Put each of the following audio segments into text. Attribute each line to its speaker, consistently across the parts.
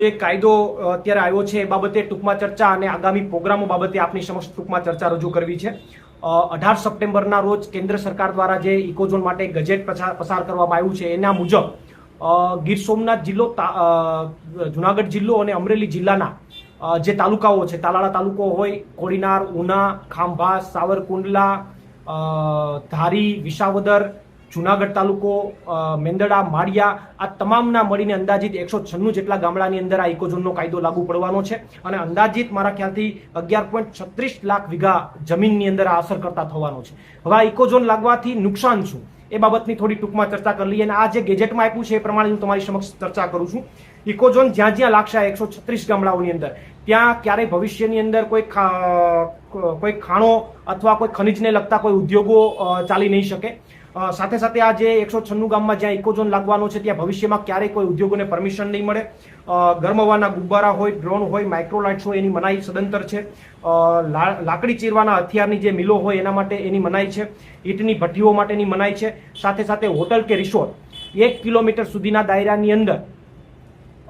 Speaker 1: જે કાયદો અત્યારે આવ્યો છે એ બાબતે ટૂંકમાં ચર્ચા અને આગામી પ્રોગ્રામો બાબતે આપની સમક્ષ ટૂંકમાં ચર્ચા રજૂ કરવી છે. અઢાર સપ્ટેમ્બરના રોજ કેન્દ્ર સરકાર દ્વારા જે ઇકોઝોન માટે ગજેટ પસાર કરવામાં આવ્યું છે, એના મુજબ ગીર સોમનાથ જિલ્લો જુનાગઢ જિલ્લો અને અમરેલી જિલ્લાના જે તાલુકાઓ છે, તાલાળા તાલુકો હોય, કોડીનાર, ઉના, ખાંભા, સાવરકુંડલા ધારી, વિસાવદર જુનાગઢ તાલુકો મેંદડા, માળિયા, આ તમામના મળીને અંદાજિત એકસો છન્નું જેટલા ગામડાની અંદર આ ઇકોઝોનનો કાયદો લાગુ પડવાનો છે અને અંદાજિત મારા ખ્યાલથી અગિયાર પોઈન્ટ છત્રીસ લાખ વીઘા જમીનની અંદર આ અસર કરતા થવાનો છે. હવે આ ઇકોઝોન લાગવાથી નુકસાન શું? એ બાબતની થોડી ટૂંકમાં ચર્ચા કરી લઈએ અને આ જે ગેજેટમાં આપ્યું છે એ પ્રમાણે હું તમારી સમક્ષ ચર્ચા કરું છું. ઇકોઝોન જ્યાં જ્યાં લાગશે એકસો છત્રીસ ગામડાઓની અંદર, ત્યાં ક્યારેય ભવિષ્યની અંદર કોઈ કોઈ ખાણો અથવા કોઈ ખનિજને લગતા કોઈ ઉદ્યોગો ચાલી નહીં શકે. સાથે સાથે આ જે એકસો છન્નું ગામમાં જ્યાં ઇકોઝોન લાગવાનો છે, ત્યાં ભવિષ્યમાં ક્યારેય કોઈ ઉદ્યોગોને પરમિશન નહીં મળે. ગરમવાના ગુબ્બારા હોય, ડ્રોન હોય, માઇક્રોલાઇટ્સ હોય, એની મનાઈ સદંતર છે. લાકડી ચીરવાના હથિયારની જે મિલો હોય, એના માટે એની મનાઈ છે. ઈંટની ભઠ્ઠીઓ માટેની મનાઈ છે. સાથે સાથે હોટલ કે રિસોર્ટ, એક કિલોમીટર સુધીના દાયરાની અંદર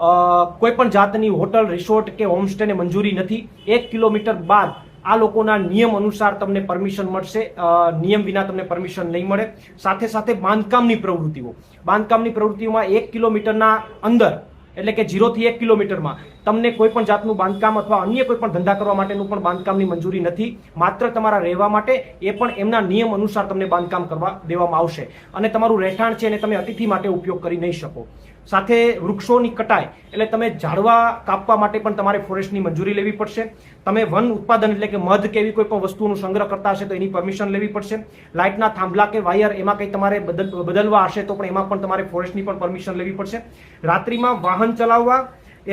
Speaker 1: અ, કોઈ પણ જાતની હોટલ રિસોર્ટ કે હોમસ્ટેને મંજૂરી નથી. એક કિલોમીટર બાદ આ લોકોના નિયમ અનુસાર તમને પરમિશન મળશે. નિયમ વિના તમને પરમિશન નહીં મળે. સાથે સાથે બાંધકામની પ્રવૃત્તિઓ. બાંધકામની પ્રવૃત્તિઓમાં એક કિલોમીટરના અંદર એટલે કે જીરોથી એક કિલોમીટરમાં તમને કોઈ પણ જાતનું બાંધકામ અથવા અન્ય કોઈ પણ ધંધા કરવા માટેનું પણ બાંધકામની મંજૂરી નથી. માત્ર તમારા રહેવા માટે એ પણ એમના નિયમ અનુસાર તમને બાંધકામ કરવા દેવામાં આવશે. અને તમારું રહેઠાણ છે એને તમે અતિથિ માટે ઉપયોગ કરી નહીં શકો. સાથે વૃક્ષોની કટાઈ, એટલે તમે ઝાડવા કાપવા માટે પણ તમારે ફોરેસ્ટની મંજૂરી લેવી પડશે. તમે વન ઉત્પાદન, એટલે કે મધ કે એવી કોઈ પણ વસ્તુનો સંગ્રહ કરતા હશે તો એની પરમિશન લેવી પડશે. લાઇટના થાંભલા કે વાયર એમાં કંઈ તમારે બદલ, બદલવા હશે તો પણ એમાં પણ તમારે ફોરેસ્ટની પણ પરમિશન લેવી પડશે. રાત્રિમાં વાહન ચલાવવા,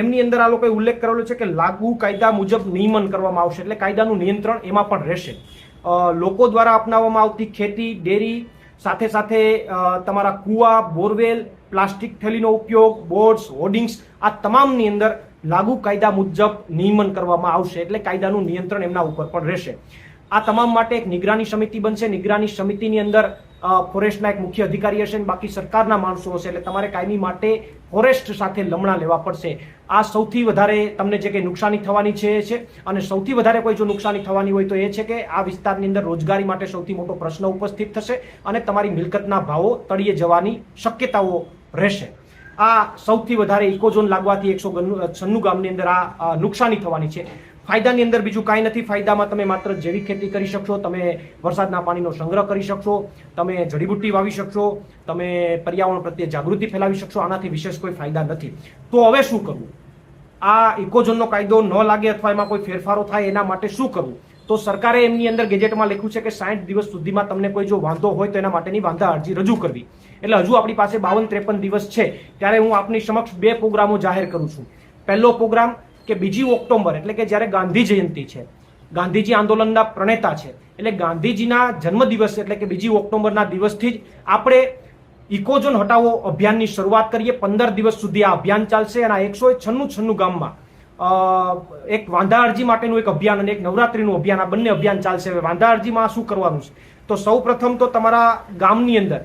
Speaker 1: એમની અંદર આ લોકોએ ઉલ્લેખ કરેલો છે કે લાગુ કાયદા મુજબ નિયમન કરવામાં આવશે, એટલે કાયદાનું નિયંત્રણ એમાં પણ રહેશે. લોકો દ્વારા અપનાવવામાં આવતી ખેતી, ડેરી સાથે સાથે તમારા કુવા, બોરવેલ, પ્લાસ્ટિક થેલીનો ઉપયોગ, બોર્ડ્સ, હોર્ડિંગ્સ, આ તમામની અંદર લાગુ કાયદા મુજબ નિયમન કરવામાં આવશે. એટલે કાયદાનું નિયંત્રણ એમના ઉપર પણ રહેશે. આ તમામ માટે એક નિગરાની સમિતિ બનશે. નિગરાની સમિતિની અંદર ફોરેસ્ટના એક મુખ્ય અધિકારી હશે બાકી સરકારના માણસો હશે. એટલે તમારે કાયમી માટે ફોરેસ્ટ સાથે લમણા લેવા પડશે. આ સૌથી વધારે તમને જે કંઈ નુકસાની થવાની છે એ છે. અને સૌથી વધારે કોઈ જો નુકસાની થવાની હોય તો એ છે કે આ વિસ્તારની અંદર રોજગારી માટે સૌથી મોટો પ્રશ્ન ઉપસ્થિત થશે અને તમારી મિલકતના ભાવો તળિયે જવાની શક્યતાઓ રહેશે. આ સૌથી વધારે ઇકોઝોન લાગવાથી એકસો છન્નું ગામની અંદર આ નુકસાની થવાની છે. ફાયદાની અંદર બીજું કાંઈ નથી. ફાયદામાં તમે માત્ર જૈવિક ખેતી કરી શકશો, તમે વરસાદના પાણીનો સંગ્રહ કરી શકશો, તમે જડીબુટ્ટી વાવી શકશો, તમે પર્યાવરણ પ્રત્યે જાગૃતિ ફેલાવી શકશો, આનાથી વિશેષ કોઈ ફાયદા નથી. તો હવે શું કરવું? આ ઇકોઝોનનો કાયદો ન લાગે અથવા એમાં કોઈ ફેરફારો થાય એના માટે શું કરવું? તો સરકારે એમની અંદર ગેજેટમાં લખ્યું છે કે સાઠ દિવસ સુધીમાં તમને કોઈ જો વાંધો હોય તો એના માટેની વાંધા અરજી રજૂ કરવી. એટલે હજુ આપણી પાસે બાવન ત્રેપન દિવસ છે. ત્યારે હું આપની સમક્ષ બે પ્રોગ્રામો જાહેર કરું છું. પહેલો પ્રોગ્રામ કે બીજી ઓક્ટોબર, એટલે કે જ્યારે ગાંધી જયંતિ છે. ગાંધીજી આંદોલનના પ્રણેતા છે. એટલે ગાંધીજીના જન્મદિવસ એટલે કે બીજી ઓક્ટોબરના દિવસથી જ આપણે ઇકોઝોન હટાવો અભિયાનની શરૂઆત કરીએ. પંદર દિવસ સુધી આ અભિયાન ચાલશે અને આ એકસો છન્નું છન્નું ગામમાં એક વાંધા અરજી માટેનું એક અભિયાન અને એક નવરાત્રીનું અભિયાન, આ બંને અભિયાન ચાલશે. હવે વાંધા અરજીમાં શું કરવાનું છે? તો સૌ પ્રથમ તો તમારા ગામની અંદર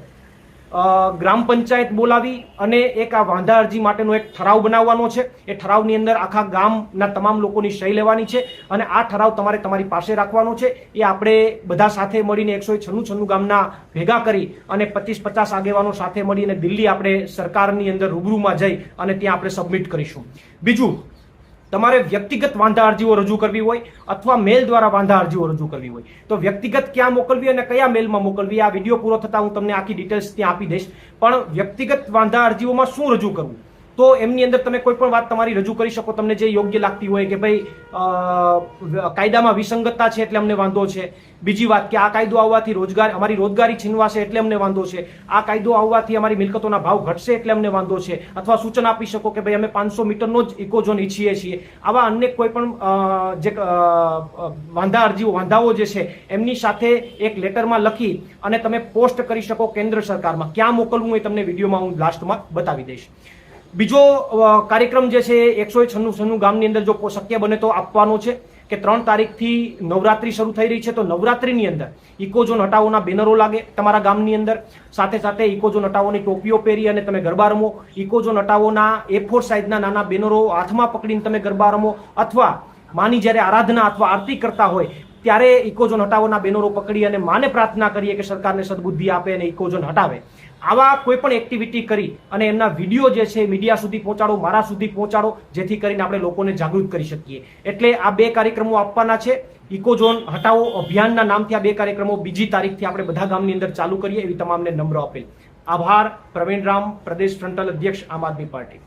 Speaker 1: ગ્રામ પંચાયત બોલાવી અને એક આ વાંધા અરજી માટેનો એક ઠરાવ બનાવવાનો છે. એ ઠરાવની અંદર આખા ગામના તમામ લોકોની સહી લેવાની છે અને આ ઠરાવ તમારે તમારી પાસે રાખવાનો છે. એ આપણે બધા સાથે મળીને એકસો છન્નું છન્નું ગામના ભેગા કરી અને પચીસ પચાસ આગેવાનો સાથે મળીને દિલ્હી આપણે સરકારની અંદર રૂબરૂમાં જઈ અને ત્યાં આપણે સબમિટ કરીશું. બીજું તમારે વ્યક્તિગત વાંધા અરજીઓ રજૂ કરવી હોય અથવા મેલ દ્વારા વાંધા અરજીઓ રજૂ કરવી હોય. તો વ્યક્તિગત ક્યાં મોકલવી અને કયા મેલમાં મોકલવી, આ વીડિયો પૂરો થતાં હું તમને આખી ડિટેલ્સ ત્યાં આપી દઈશ. પણ વ્યક્તિગત વાંધા અરજીઓમાં શું રજૂ કરવું? તો એમની અંદર તમે કોઈ પણ વાત તમારી રજૂ કરી શકો, તમને જે યોગ્ય લાગતી હોય કે ભાઈ કાયદામાં વિસંગતતા છે એટલે અમને વાંધો છે. બીજી વાત કે આ કાયદો આવવાથી રોજગાર, અમારી રોજગારી છીનવાશે એટલે અમને વાંધો છે. આ કાયદો આવવાથી અમારી મિલકતોના ભાવ ઘટશે એટલે અમને વાંધો છે. અથવા સૂચન આપી શકો કે ભાઈ, અમે પાંચસો મીટરનો જ ઇકોઝોન ઈચ્છીએ છીએ. આવા અન્ય કોઈ પણ જે વાંધા અરજીઓ, વાંધાઓ જે છે, એમની સાથે એક લેટરમાં લખી અને તમે પોસ્ટ કરી શકો કેન્દ્ર સરકારમાં. ક્યાં મોકલવું એ તમને વિડીયોમાં હું લાસ્ટમાં બતાવી દઈશ. બીજો કાર્યક્રમ જે છે એકસો છન્નું છન્નું ગામની અંદર જો શક્ય બને તો આપવાનો છે કે ત્રણ તારીખથી નવરાત્રી શરૂ થઈ રહી છે. તો નવરાત્રીની અંદર ઇકોઝોન હટાવોના બેનરો લાગે તમારા ગામની અંદર. સાથે સાથે ઇકોઝોન હટાવોની ટોપીઓ પહેરી અને તમે ગરબા રમો. ઇકોઝોન હટાવોના એ ફોર સાઇઝના નાના બેનરો હાથમાં પકડીને તમે ગરબા રમો. અથવા માની જ્યારે આરાધના અથવા આરતી કરતા હોય, ત્યારે ઇકોઝોન હટાવોના બેનરો પકડી અને માને પ્રાર્થના કરીએ કે સરકારને સદબુદ્ધિ આપે અને ઇકોઝોન હટાવે. આવા કોઈ પણ એક્ટિવિટી કરી અને એમના વીડિયો જે છે મીડિયા સુધી પહોંચાડો, મારા સુધી પહોંચાડો, જેથી કરીને આપણે લોકોને જાગૃત કરી શકીએ. એટલે આ બે કાર્યક્રમો આપવાના છે. ઇકોઝોન હટાવો અભિયાનના નામથી આ બે કાર્યક્રમો બીજી તારીખથી આપણે બધા ગામની અંદર ચાલુ કરીએ એવી તમામને નમ્ર અપીલ. આભાર. પ્રવીણ રામ પ્રદેશ ફ્રન્ટલ અધ્યક્ષ, આમ આદમી પાર્ટી.